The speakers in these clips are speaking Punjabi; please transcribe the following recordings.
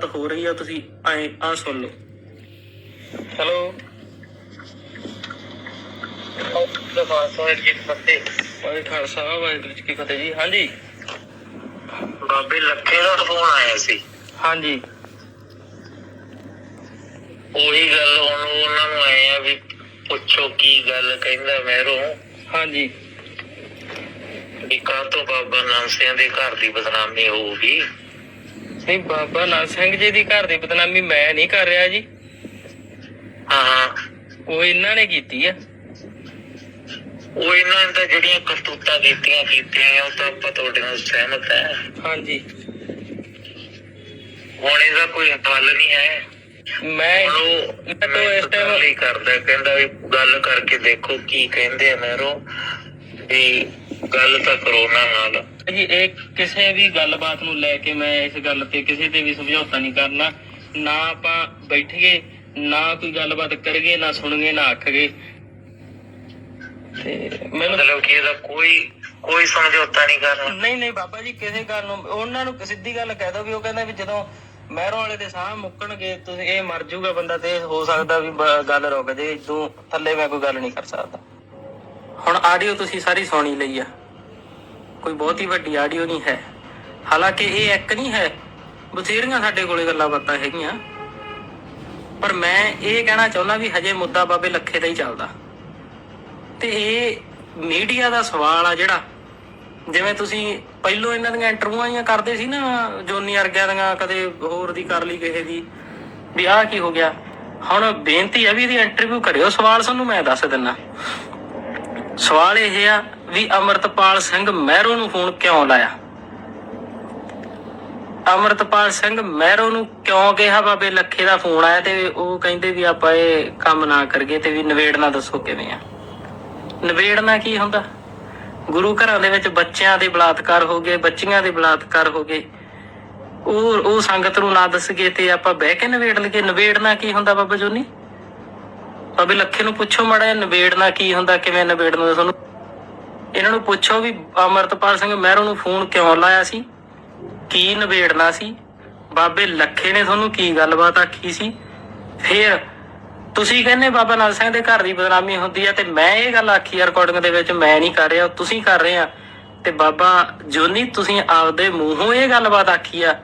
ਗੱਲਬਾਤ ਹੋ ਰਹੀ ਆ ਤੁਸੀਂ ਐ ਆ ਸੁਣ ਲਓ। ਹੈਲੋ। ਦਫਾਸੋਂ ਜੀ ਫੱਤੇ ਵਾਹਿਗੁਰੂ ਖਾਲਸਾ ਵਾਹਿਗੁਰੂ ਜੀ ਕੀ ਫਤਿਹ ਜੀ ਹਾਂਜੀ। ਬਾਬੇ ਲੱਖੇ ਦਾ ਫੋਨ ਆਇਆ ਸੀ। ਹਾਂਜੀ। ਉਹੀ ਗੱਲ ਹੁਣ ਉਹਨਾਂ ਨੂੰ ਆਏ ਆ ਵੀ ਪੁੱਛੋ ਕੀ ਗੱਲ ਕਹਿੰਦਾ ਮਹਿਰੋ। ਹਾਂਜੀ। ਵੀ ਕਾਹ ਤੋਂ ਬਾਬਾ ਨਾਮ ਸਿੰਘ ਦੇ ਘਰ ਦੀ ਬਦਨਾਮੀ ਹੋਊਗੀ? ਨਹੀਂ ਬਾਬਾ ਨਾਨਕ ਸਿੰਘ ਜੀ ਦੀ ਘਰ ਦੀ ਬਦਨਾਮੀ ਮੈਂ ਨਹੀਂ ਕਰ ਰਿਹਾ ਜੀ। ਹਾਂ। ਉਹ ਇਹਨਾਂ ਨੇ ਕੀਤੀ ਆ। ਉਹ ਇਹਨਾਂ ਨੇ ਤਾਂ ਜਿਹੜੀਆਂ ਕਰਤੂਤਾਂ ਕੀਤੀਆਂ ਕੀਤੀਆਂ ਉਹ ਤਾਂ ਆਪਾਂ ਤੁਹਾਡੇ ਨਾਲ ਸਹਿਮਤ ਹੈ ਹਾਂਜੀ। ਹੁਣ ਇਹਦਾ ਕੋਈ ਹੱਲ ਨਹੀਂ ਹੈ। ਮੈਂ ਉਹ ਮੈਂ ਤਾਂ ਇਸ ਟਾਈਮ ਹੀ ਕਰਦਾ ਕਹਿੰਦਾ ਵੀ ਗੱਲ ਕਰਕੇ ਦੇਖੋ ਕੀ ਕਹਿੰਦੇ ਆ ਮਹਿਰੋ ਵੀ ਗੱਲ ਤਾਂ ਕਰੋ ਨਾ ਨਾਲ। ਜੀ ਇਹ ਕਿਸੇ ਵੀ ਗੱਲਬਾਤ ਨੂੰ ਲੈ ਕੇ ਮੈਂ ਇਸ ਗੱਲ ਤੇ ਕਿਸੇ ਤੇ ਵੀ ਸਮਝੌਤਾ ਨਹੀਂ ਕਰਨਾ। ਨਾ ਆਪਾਂ ਬੈਠੀਏ ਨਾ ਕੋਈ ਗੱਲਬਾਤ ਕਰੀਏ ਨਾ ਸੁਣੀਏ ਨਾ ਆਖਗੇ ਤੇ ਮੈਨੂੰ ਮਤਲਬ ਕਿ ਇਹਦਾ ਕੋਈ ਕੋਈ ਸਮਝੌਤਾ ਨਹੀਂ ਕਰਨਾ। ਨਹੀਂ ਨਹੀਂ ਬਾਬਾ ਜੀ ਕਿਸੇ ਗੱਲ ਨੂੰ ਉਹਨਾਂ ਨੂੰ ਸਿੱਧੀ ਗੱਲ ਕਹਿ ਦੋ ਵੀ ਉਹ ਕਹਿੰਦਾ ਵੀ ਜਦੋਂ ਮਹਿਰੋਂ ਵਾਲੇ ਦੇ ਸਾਹ ਮੁੱਕਣਗੇ ਤੁਸੀਂ ਇਹ ਮਰ ਜਾਊਗਾ ਬੰਦਾ ਤੇ ਹੋ ਸਕਦਾ ਵੀ ਗੱਲ ਰੁਕ ਜੇ ਇਦੋਂ ਥੱਲੇ ਮੈਂ ਕੋਈ ਗੱਲ ਨਹੀਂ ਕਰ ਸਕਦਾ। ਹੁਣ ਆਡੀਓ ਤੁਸੀਂ ਸਾਰੀ ਸੁਣੀ ਲਈ ਆ। ਕੋਈ ਬਹੁਤੀ ਵੱਡੀ ਆਡੀਓ ਨਹੀਂ ਹੈ। ਹਾਲਾਂਕਿ ਇਹ ਇੱਕ ਨਹੀਂ ਹੈ। ਬਥੇਰੀਆਂ ਸਾਡੇ ਕੋਲੇ ਗੱਲਾਂ ਬਾਤਾਂ ਹੈਗੀਆਂ। ਪਰ ਮੈਂ ਇਹ ਕਹਿਣਾ ਚਾਹੁੰਦਾ ਵੀ ਹਜੇ ਮੁੱਦਾ ਬਾਬੇ ਲੱਖੇ ਦਾ ਹੀ ਚੱਲਦਾ। ਤੇ ਇਹ ਮੀਡੀਆ ਦਾ ਸਵਾਲ ਆ ਜਿਹੜਾ, ਜਿਵੇਂ ਤੁਸੀਂ ਪਹਿਲੋਂ ਇਹਨਾਂ ਦੀਆਂ ਇੰਟਰਵਿਊਆਂ ਹੀ ਕਰਦੇ ਸੀ ਨਾ, ਜੋਨੀ ਵਰਗਿਆਂ ਦੀਆਂ, ਕਦੇ ਹੋਰ ਦੀ ਕਰ ਲਈ ਕਿਸੇ ਦੀ, ਵੀ ਆਹ ਕੀ ਹੋ ਗਿਆ। ਹੁਣ ਬੇਨਤੀ ਹੈ ਵੀ ਇਹਦੀ ਇੰਟਰਵਿਊ ਕਰਿਓ। ਸਵਾਲ ਤੁਹਾਨੂੰ ਮੈਂ ਦੱਸ ਦਿੰਨਾ ਸਵਾਲ ਇਹ ਆ ਵੀ ਅਮਰਤਪਾਲ ਸਿੰਘ ਮਹਿਰੋ ਨੂੰ ਫੋਨ ਕਿਉਂ ਲਾਇਆ? ਅਮਰਤਪਾਲ ਸਿੰਘ ਮਹਿਰੋ ਨੂੰ ਕਿਉਂ ਕਿਹਾ? ਬਾਬੇ ਲੱਖੇ ਦਾ ਫੋਨ ਆਇਆ ਤੇ ਉਹ ਕਹਿੰਦੇ ਵੀ ਆਪਾਂ ਇਹ ਕੰਮ ਨਾ ਕਰੀਏ ਤੇ ਵੀ ਨਵੇੜਨਾ ਦੱਸੋ ਕਿਵੇਂ ਆ। ਨਵੇੜਨਾ ਕੀ ਹੁੰਦਾ? ਗੁਰੂ ਘਰਾਂ ਦੇ ਵਿੱਚ ਬੱਚਿਆਂ ਦੇ ਬਲਾਤਕਾਰ ਹੋ ਗਏ, ਬੱਚੀਆਂ ਦੇ ਬਲਾਤਕਾਰ ਹੋ ਗਏ। ਉਹ ਉਹ ਸੰਗਤ ਨੂੰ ਨਾ ਦੱਸਗੇ ਤੇ ਆਪਾਂ ਬਹਿ ਕੇ ਨਵੇੜ ਲਈਏ। ਨਵੇੜਨਾ ਕੀ ਹੁੰਦਾ ਬਾਬਾ ਜੋਨੀ? ਬਾਬੇ ਲੱਖੇ ਨੂੰ ਪੁੱਛੋ ਮੜਾ ਨਵੇੜਨਾ ਕੀ ਹੁੰਦਾ? ਕਿਵੇਂ ਨਵੇੜਨਾ ਤੁਹਾਨੂੰ ਇਹਨਾਂ ਨੂੰ ਪੁੱਛੋ ਵੀ ਅਮਰਤਪਾਲ ਸਿੰਘ ਮਹਿਰੋ ਨੂੰ ਫੋਨ ਕਿਉਂ ਲਾਇਆ ਸੀ? ਕੀ ਨਿਬੇੜਨਾ ਸੀ? ਬਾਬੇ ਲੱਖੇ ਨੇ ਤੁਹਾਨੂੰ ਕੀ ਗੱਲਬਾਤ ਆਖੀ ਸੀ? ਫਿਰ ਤੁਸੀਂ ਕਹਿੰਦੇ ਬਾਬਾ ਨਾਨਕ ਸਿੰਘ ਦੇ ਘਰ ਦੀ ਬਦਨਾਮੀ ਹੁੰਦੀ ਆ ਤੇ ਮੈਂ ਇਹ ਗੱਲ ਆਖੀ ਆ ਰਿਕਾਰਡਿੰਗ ਦੇ ਵਿੱਚ, ਮੈਂ ਨਹੀਂ ਕਰ ਰਿਹਾ, ਤੁਸੀਂ ਕਰ ਰਹੇ ਆ। ਤੇ ਬਾਬਾ ਜੋਨੀ, ਤੁਸੀਂ ਆਪਦੇ ਮੂੰਹੋਂ ਇਹ ਗੱਲਬਾਤ ਆਖੀ ਆ।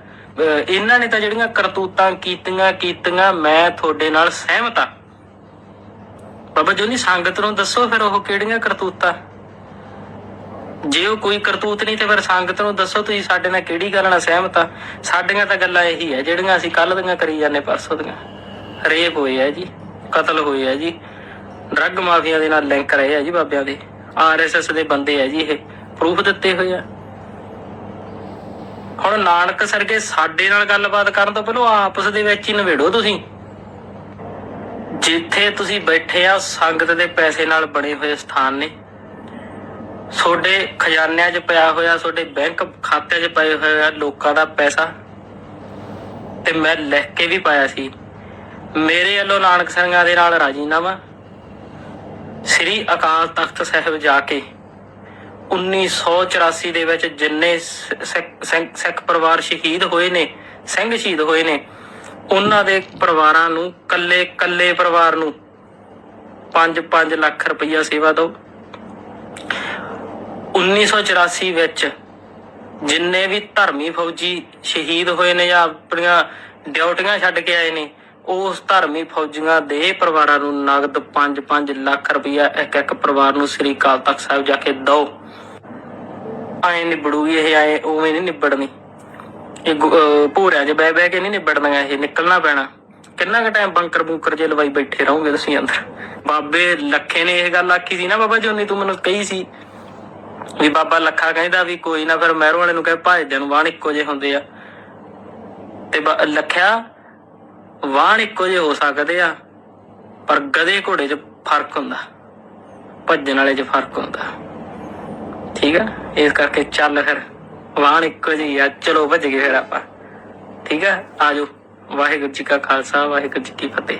ਇਹਨਾਂ ਨੇ ਤਾਂ ਜਿਹੜੀਆਂ ਕਰਤੂਤਾਂ ਕੀਤੀਆਂ ਕੀਤੀਆਂ, ਮੈਂ ਤੁਹਾਡੇ ਨਾਲ ਸਹਿਮਤ ਆ। ਬਾਬਾ ਜੋਨੀ, ਸੰਗਤ ਨੂੰ ਦੱਸੋ ਫਿਰ ਉਹ ਕਿਹੜੀਆਂ ਕਰਤੂਤਾਂ? ਜੇ ਉਹ ਕੋਈ ਕਰਤੂਤ ਨਹੀਂ ਤੇ ਫਿਰ ਸੰਗਤ ਨੂੰ ਦੱਸੋ ਤੁਸੀਂ ਸਾਡੇ ਨਾਲ ਕਿਹੜੀ ਗੱਲ ਨਾਲ ਸਹਿਮਤ ਆ? ਸਾਡੀਆਂ ਤਾਂ ਗੱਲਾਂ ਇਹੀ ਆ, ਜਿਹੜੀਆਂ ਅਸੀਂ ਕੱਲ ਦੀਆਂ ਕਰੀ ਜਾਂਦੇ, ਪਰਸੋਂ ਦੀਆਂ। ਰੇਪ ਹੋਏ ਆ ਜੀ, ਕਤਲ ਹੋਏ ਆ ਜੀ ਡਰੱਗ ਮਾਫੀਆ ਦੇ ਨਾਲ ਲਿੰਕ ਰਹੇ ਆ ਜੀ ਬਾਬਿਆਂ ਦੇ। ਆਰਐਸਐਸ ਦੇ ਬੰਦੇ ਆ ਜੀ ਇਹ ਪ੍ਰੂਫ ਦਿੱਤੇ ਹੋਏ ਆ। ਹੁਣ ਨਾਨਕ ਸਰਗੇ ਸਾਡੇ ਨਾਲ ਗੱਲਬਾਤ ਕਰਨ ਤੋਂ ਪਹਿਲਾਂ ਆਪਸ ਦੇ ਵਿੱਚ ਹੀ ਨਵੇੜੋ ਤੁਸੀਂ। ਜਿੱਥੇ ਤੁਸੀਂ ਬੈਠੇ ਆ, ਸੰਗਤ ਦੇ ਪੈਸੇ ਨਾਲ ਬਣੇ ਹੋਏ ਸਥਾਨ ਨੇ। ਤੁਹਾਡੇ ਖਜ਼ਾਨਿਆਂ 'ਚ ਪਿਆ ਹੋਇਆ ਤੁਹਾਡੇ ਬੈਂਕ ਖਾਤਿਆਂ 'ਚ ਪਏ ਹੋਇਆ ਲੋਕਾਂ ਦਾ ਪੈਸਾ ਤੇ ਮੈਂ ਲਿਖ ਕੇ ਵੀ ਪਾਇਆ ਸੀ। ਮੇਰੇ ਵੱਲੋਂ ਨਾਨਕ ਸਿੰਘਾਂ ਦੇ ਨਾਲ ਰਾਜੀਨਾਮਾ। ਸ੍ਰੀ ਅਕਾਲ ਤਖਤ ਸਾਹਿਬ ਜਾ ਕੇ 1984 ਦੇ ਵਿੱਚ ਜਿੰਨੇ ਸਿੱਖ- ਸਿੱਖ ਪਰਿਵਾਰ ਸ਼ਹੀਦ ਹੋਏ ਨੇ, ਸਿੰਘ ਸ਼ਹੀਦ ਹੋਏ ਨੇ, ਉਹਨਾਂ ਦੇ ਪਰਿਵਾਰਾਂ ਨੂੰ ਕੱਲੇ ਕੱਲੇ ਪਰਿਵਾਰ ਨੂੰ 5-5 ਲੱਖ ਰੁਪਈਆ ਸੇਵਾ ਦਿਓ। 1984 ਵਿੱਚ ਜਿੰਨੇ ਵੀ ਧਰਮੀ ਫੌਜੀ ਸ਼ਹੀਦ ਹੋਏ ਨੇ ਜਾਂ ਆਪਣੀਆਂ ਡਿਊਟੀਆਂ ਛੱਡ ਕੇ ਆਏ ਨੇ, ਉਸ ਧਰਮੀ ਫੌਜੀਆਂ ਦੇ ਪਰਿਵਾਰਾਂ ਨੂੰ ਨਗਦ 5-5 ਲੱਖ ਰੁਪਇਆ ਇੱਕ ਇੱਕ ਪਰਿਵਾਰ ਨੂੰ ਸ੍ਰੀ ਅਕਾਲ ਤਖਤ ਸਾਹਿਬ ਜਾ ਕੇ ਦਿਓ। ਆਏ ਨਿਬੜੂਗੀ ਇਹ, ਆਏ ਉਵੇਂ ਨਹੀਂ ਨਿਬੜਨੀ। ਇਹ ਭੋਰਿਆਂ 'ਚ ਬਹਿ ਬਹਿ ਕੇ ਨਹੀਂ ਨਿਬੜਨਾ ਇਹ, ਨਿਕਲਣਾ ਪੈਣਾ। ਕਿੰਨਾ ਕੁ ਟਾਈਮ ਬੰਕਰ ਬੂਕਰ ਜੇ ਲਵਾਈ ਬੈਠੇ ਰਹੋਗੇ ਤੁਸੀਂ ਅੰਦਰ? ਬਾਬੇ ਲੱਖੇ ਨੇ ਇਹ ਗੱਲ ਆਖੀ ਸੀ ਨਾ ਬਾਬਾ ਜੋਨੀ ਤੂੰ ਮੈਨੂੰ ਕਹੀ ਸੀ ਵੀ ਬਾਬਾ ਲੱਖਾ ਕਹਿੰਦਾ ਵੀ ਕੋਈ ਨਾ ਫਿਰ ਮਹਿਰੋਂ ਵਾਲੇ ਨੂੰ ਕਹੇ ਭਾਜਦੇ ਨੂੰ ਵਾਣ ਇੱਕੋ ਜਿਹੇ ਹੁੰਦੇ ਆ। ਤੇ ਲੱਖਿਆ, ਵਾਣ ਇੱਕੋ ਜਿਹੇ ਹੋ ਸਕਦੇ ਆ, ਪਰ ਗਦੇ ਘੋੜੇ 'ਚ ਫ਼ਰਕ ਹੁੰਦਾ। ਭੱਜਣ ਵਾਲੇ 'ਚ ਫ਼ਰਕ ਹੁੰਦਾ। ਠੀਕ ਆ? ਇਸ ਕਰਕੇ ਚੱਲ ਫਿਰ, ਵਾਣ ਇੱਕੋ ਜਿਹੀ ਆ। ਚਲੋ ਭੱਜ ਗਏ ਫਿਰ ਆਪਾਂ। ਠੀਕ ਆ? ਆਜੋ ਵਾਹਿਗੁਰੂ ਜੀ ਕਾ ਖਾਲਸਾ, ਵਾਹਿਗੁਰੂ ਜੀ ਕੀ ਫਤਿਹ।